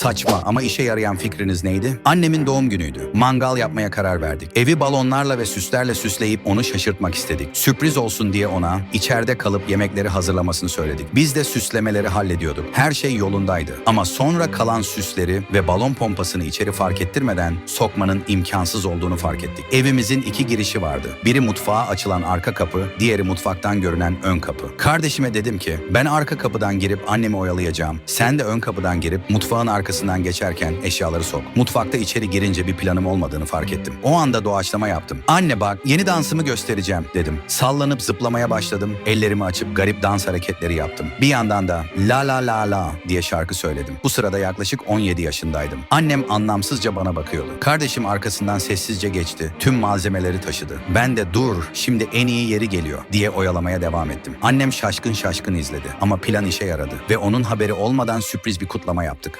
Saçma ama işe yarayan fikriniz neydi? Annemin doğum günüydü. Mangal yapmaya karar verdik. Evi balonlarla ve süslerle süsleyip onu şaşırtmak istedik. Sürpriz olsun diye ona içeride kalıp yemekleri hazırlamasını söyledik. Biz de süslemeleri hallediyorduk. Her şey yolundaydı. Ama sonra kalan süsleri ve balon pompasını içeri fark ettirmeden sokmanın imkansız olduğunu fark ettik. Evimizin iki girişi vardı. Biri mutfağa açılan arka kapı, diğeri mutfaktan görünen ön kapı. Kardeşime dedim ki ben arka kapıdan girip annemi oyalayacağım. Sen de ön kapıdan girip mutfağın arkasından geçerken eşyaları sok. Mutfakta içeri girince bir planım olmadığını fark ettim. O anda doğaçlama yaptım. Anne bak yeni dansımı göstereceğim dedim. Sallanıp zıplamaya başladım. Ellerimi açıp garip dans hareketleri yaptım. Bir yandan da la la la la diye şarkı söyledim. Bu sırada yaklaşık 17 yaşındaydım. Annem anlamsızca bana bakıyordu. Kardeşim arkasından sessizce geçti. Tüm malzemeleri taşıdı. Ben de dur şimdi en iyi yeri geliyor diye oyalamaya devam ettim. Annem şaşkın şaşkın izledi ama plan işe yaradı ve onun haberi olmadan sürpriz bir kutlama yaptık.